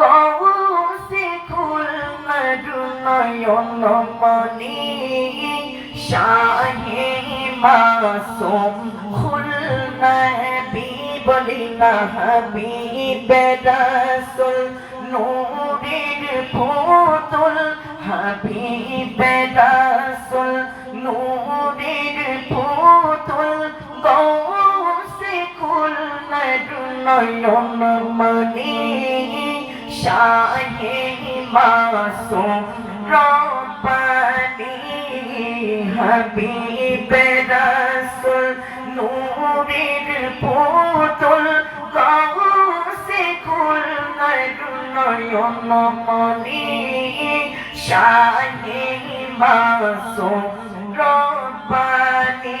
গৌসে খুল নয়ন মনি শাহে মাসুম খুল নবী বলি না হাবিবে রাসূল নূরের পুতুল হাবিবে রাসূল নূরের পুতুল গৌসে খুল নয়ন মনি শাহে মাসুম রব্বানি হাবিবে নূরের পুতুল গৌসে খুল নয়ন মনি শাহে মাসুম রব্বানি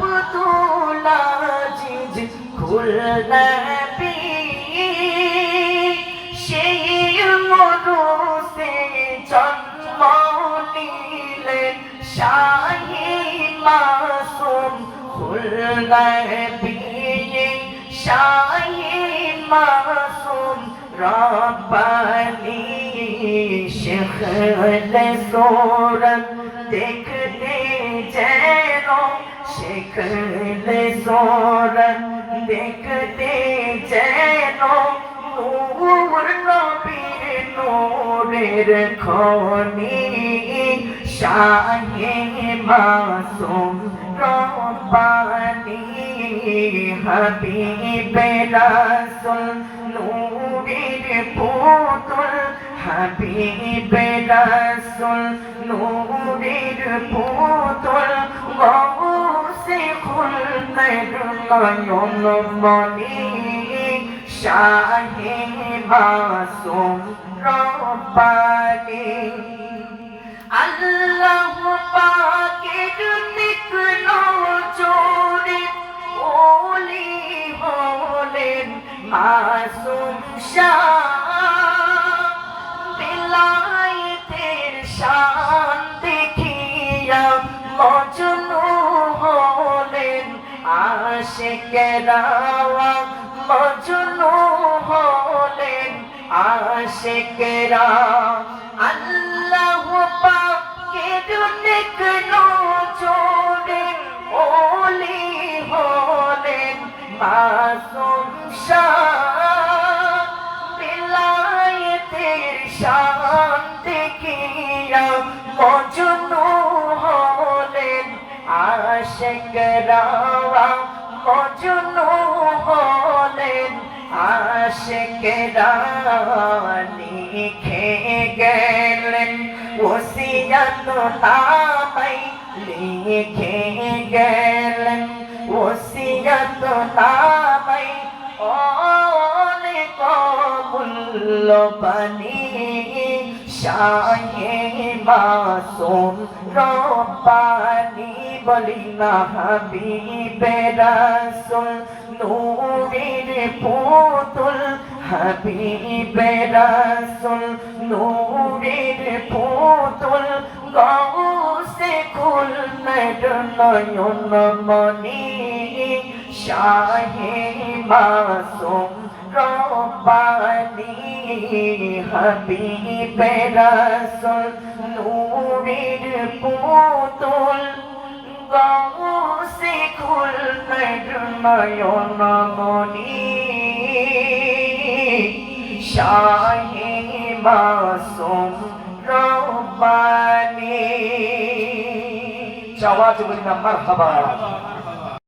আব্দুল আজিজ খুলনবী সেই মরুসে জন্ম নিলেন শাহি মাসুম। খুলনবী শাহি মাসুম। রব্বানি শেখলে সোরত দেখতে যেন শেখলে সোরত দেখতে নূরের খনি শাহে মাসুম রব্বানি হাবিবে রাসূল নূরের পুতুল হাবিবে রাসূল নূরের পুতুল গৌসে আল্লাহ পাকের নিকলো জোরে ওলি হলেন মাসুম শাহ বিলাইতের শান দেখিয়া মজনু আশেকেরা মজনু হলেন। আশেকেরা আল্লাহ পাকের নেকনো জোরে ওলি হলেন। মাসুম শাহ বিলায়েতের শান দেখিয়া মজনু হলেন। আশেকরা মজনু হলেন আশেকরা লিখে গেলেন ওসিয়াত নামাই লিখে গেলেন ওসিয়াত নামাই অনেক মূল্যবানী, শাহে মাসুম রব্বানি। বলি না হাবিবে রাসূল নূরের পুতুল হাবিবে রাসূল নূরের পুতুল গৌসে খুল নয়ন মনি শাহে মাসুম রব্বানি হাবিবে রাসূল নূরের পুতুল গৌসে খুল নয়ন মনি শাহে মাসুম রব্বানি। চাওয়া বলি নাম্বার মারহাবা।